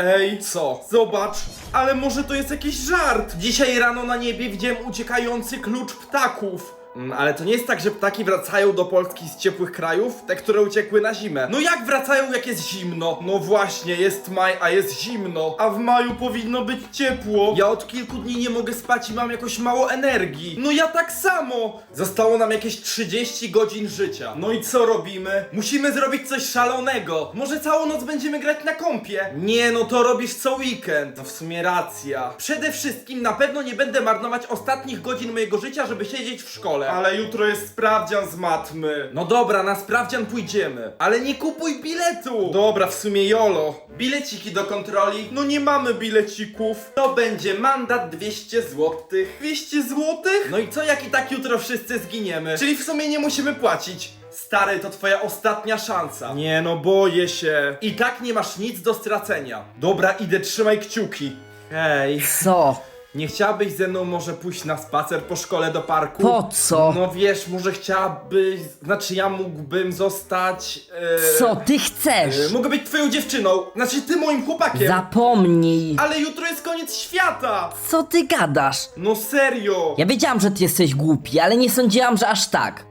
Ej, co? Zobacz, ale może to jest jakiś żart. Dzisiaj rano na niebie widziałem uciekający klucz ptaków. Mm, Ale to nie jest tak, że ptaki wracają do Polski z ciepłych krajów, te, które uciekły na zimę. No jak wracają, jak jest zimno? No właśnie, jest maj, a jest zimno. A w maju powinno być ciepło. Ja od kilku dni nie mogę spać i mam jakoś mało energii. No ja tak samo. Zostało nam jakieś 30 godzin życia. No i co robimy? Musimy zrobić coś szalonego. Może całą noc będziemy grać na kąpie? Nie, no to robisz co weekend. No w sumie racja. Przede wszystkim na pewno nie będę marnować ostatnich godzin mojego życia, żeby siedzieć w szkole. Ale jutro jest sprawdzian z matmy. No dobra, na sprawdzian pójdziemy. Ale nie kupuj biletu. Dobra, w sumie jolo. Bileciki do kontroli? No nie mamy bilecików. To będzie mandat 200 złotych. 200 złotych? No i co jak i tak jutro wszyscy zginiemy? Czyli w sumie nie musimy płacić. Stary, to twoja ostatnia szansa. Nie no, boję się. I tak nie masz nic do stracenia. Dobra, idę, trzymaj kciuki. Hej. Co? Nie chciałabyś ze mną może pójść na spacer po szkole do parku? Po co? No wiesz, może chciałabyś, znaczy ja mógłbym zostać... E, Co ty chcesz? E, mogę być twoją dziewczyną, znaczy ty moim chłopakiem. Zapomnij. Ale jutro jest koniec świata! Co ty gadasz? No serio! Ja wiedziałam, że ty jesteś głupi, ale nie sądziłam, że aż tak.